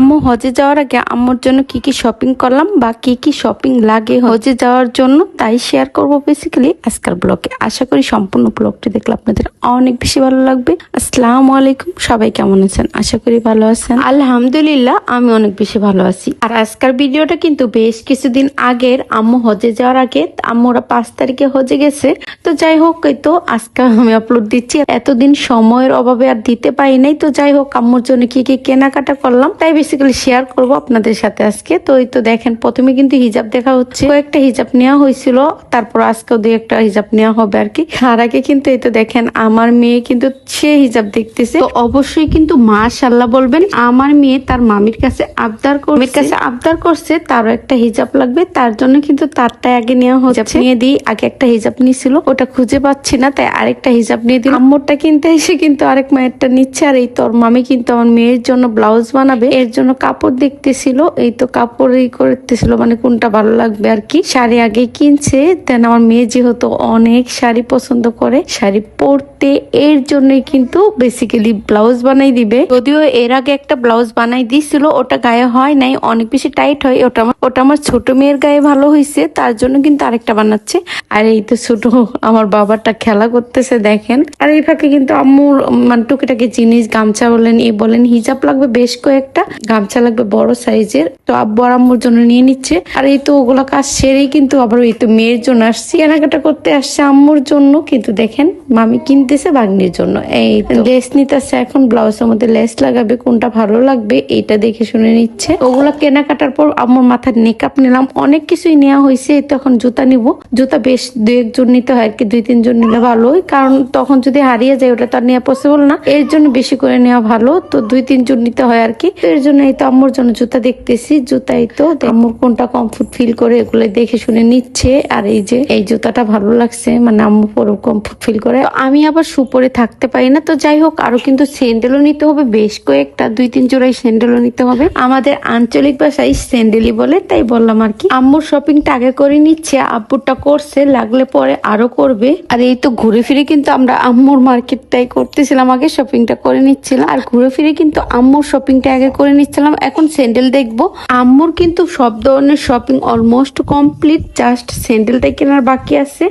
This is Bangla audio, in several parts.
আম্মু, হজে যাওয়ার আগে আম্মুর জন্য কি কি শপিং করলাম বা কি কি শপিং লাগে হজে যাওয়ার জন্য, তাই শেয়ার করব বেসিক্যালি আজকাল ব্লগে আশা করি সম্পূর্ণ ব্লগটি দেখলে আপনাদের অনেক বেশি ভালো লাগবে। আসসালামু আলাইকুম, সবাই কেমন আছেন? আশা করি ভালো আছেন। আলহামদুলিল্লাহ, আমি অনেক বেশি ভালো আছি। আর আজকের ভিডিওটা কিন্তু বেশ কিছুদিন আগের আম্মু হজে যাওয়ার আগে, আম্মুরা পাঁচ তারিখে হজে গেছে। তো যাই হোক, এই তো আজকে আমি আপলোড দিচ্ছি। এতদিন সময়ের অভাবে আর দিতে পারি নাই। তো যাই হোক, আম্মুর জন্য কি কি কেনাকাটা করলাম, তাই বেসিক্যালি শেয়ার করব আপনাদের সাথে আজকে। তো এই তো দেখেন, প্রথমে কিন্তু হিজাব দেখা হচ্ছে। কয়েকটা হিজাব নেওয়া হয়েছিল, তারপর আজকেও দুই একটা হিজাব নেওয়া হবে আর কি। তার আগে কিন্তু এই তো দেখেন, আমার মেয়ে কিন্তু সে হিজাব দেখতেছে। তো অবশ্যই কিন্তু মা মাশাল্লাহ বলবেন, আমার মেয়ে তার মামির কাছে আবদার করবে কাছে আবদার করছে, তারও একটা হিজাব লাগবে। তার জন্য কিন্তু তারটা আগে নেওয়া হচ্ছে। নিয়ে দিই, আগে একটা হিজাব নিয়েছিল ওটা খুঁজে পাচ্ছি না, তাই আরেকটা হিজাব নিয়ে দিই আম্মুরটা কিনতে এসে কিন্তু আরেক মায়েরটা নিচ্ছে, আর এই তোর মামি কিন্তু আমার মেয়ের জন্য ব্লাউজ বানাবে। এর জন্য কাপড় দেখতেছিল, এই তো কাপড় ই করতেছিল মানে কোনটা ভালো লাগবে আর কি। শাড়ি আগে কিনছে দেন আমার মেয়ে যেহেতু অনেক শাড়ি পছন্দ করে, শাড়ি পরতে এর জন্যই কিন্তু বেসিক্যালি ব্লাউজ বানাই দিবে। যদিও এর আগে একটা ব্লাউজ বানাই দিছিল, ওটা গায়ে হয় নাই, অনেক বেশি টাইট হয়, ওটা আমার ওটা আমার ছোট মেয়ের গায়ে ভালো হয়েছে তার জন্য কিন্তু আরেকটা বানাচ্ছে। আর এই তো ছোট আমার বাবারটা খেলা করতেছে, দেখেন। আর এই ফাঁকে কিন্তু আম্মুর মানে টুকিটাকি জিনিস, গামছা বলেন এ বলেন, হিজাব লাগবে বেশ কয়েকটা। গামছা লাগবে বড় সাইজের। তো আব্বু আর আম্মুর জন্য নিয়ে নিচ্ছে। আর এই তো ওগুলো কাজ সেরেই কিন্তু আবার এই তো মেয়ের জন্য আসছি। কেনাকাটা করতে আসছে আম্মুর জন্য। কিন্তু দেখেন, মামি কিনতেছে ভাগ্নির জন্য। এই লেস নিতেছে এখন ব্লাউজের মধ্যে লেস লাগাবে, কোনটা ভালো লাগবে এইটা দেখে শুনে নিচ্ছে। ওগুলো কেনাকাটার পর আম্মুর মাথার মেকআপ নিলাম। অনেক কিছুই নেওয়া হয়েছে তো এখন জুতা নিব। জুতা বেশ দুই একজন নিতে হয় আর কি দুই তিনজন নিলে ভালোই। কারণ তখন যদি হারিয়ে যায়, ওটা তো আর নেওয়া পসিবল না। এর জন্য বেশি করে নেওয়া ভালো। তো দুই তিনজন নিতে হয় আর কি। এর জন্য এই তো আম্মুর জন্য জুতা দেখতেছি। জুতাই তো আম্মুর কোনটা কমফোর্ট ফিল করে এগুলো দেখে শুনে নিচ্ছে। আর এই যে, এই জুতাটা ভালো লাগছে। মানে আম্মু পরে কমফোর্ট ফিল করে। আমি আবার শু পরে থাকতে পারি না। তো যাই হোক, আরও কিন্তু স্যান্ডেলও নিতে হবে। বেশ কয়েকটা, দুই, তিন জোড়াই স্যান্ডেলও নিতে হবে। আমাদের আঞ্চলিক ভাষায় স্যান্ডেলই বলে, তাই বললাম আর কি। আম্মুর শপিংটা আগে করে নিচ্ছে, আব্বুরটা করছে, লাগলে পরে আরও করবে। আর এই তো ঘুরে ফিরে কিন্তু আমরা আম্মুর মার্কেটটাই করতেছিলাম আগে শপিংটা করে নিচ্ছিলাম। আর ঘুরে ফিরে কিন্তু আম্মুর শপিংটা আগে করে নিচ্ছিলাম, এখন স্যান্ডেল দেখব। আম্মুর কিন্তু সব ধরনের শপিং অলমোস্ট কমপ্লিট জাস্ট স্যান্ডেলটাই কেনার বাকি আছে।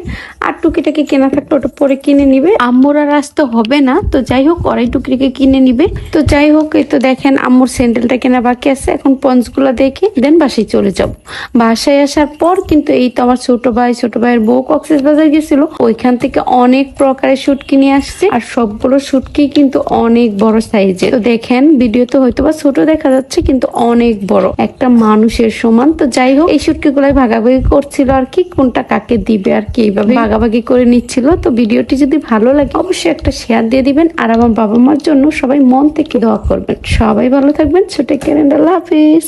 আর টুকিটাকি কেনা থাকলে ওটা পরে কিনে নিবে। আম্মুর আর আসতে হবে না, তো যাই হোক, ওরাই টুকিটাকি কিনে নিবে। তো যাই হোক, এই তো দেখেন আম্মুর স্যান্ডেলটা কেনা বাকি আছে, এখন পঞ্চগুলো দেখে, দেন বাসায় চলে যাব। বাসায় আসার পর কিন্তু এই তো আমার ছোট ভাই, ছোট ভাইয়ের বউ কক্সেস বাজার গেছিল, ওইখান থেকে অনেক প্রকারের শুটকি নিয়ে আসছে, আর সবগুলো শুটকি কিন্তু অনেক বড় সাইজের তো দেখেন ভিডিও ভিডিওতে হয়তো বা ছোট দেখা যাচ্ছে, কিন্তু অনেক বড়, একটা মানুষের সমান। তো যাই হোক, এই শুটকি গুলাই ভাগাভাগি করছিল আর কি, কোনটা কাকে দিবে আর কি এইভাবে ভাগাভাগি করে নিচ্ছিল। তো ভিডিওটি যদি ভালো লাগে, অবশ্যই একটা শেয়ার দিয়ে দিবেন। আর আমার বাবা মার জন্য সবাই মন থেকে দোয়া করবেন। সবাই ভালো থাকবেন। ছোট কেন্দ্র আল্লাহ হাফিজ।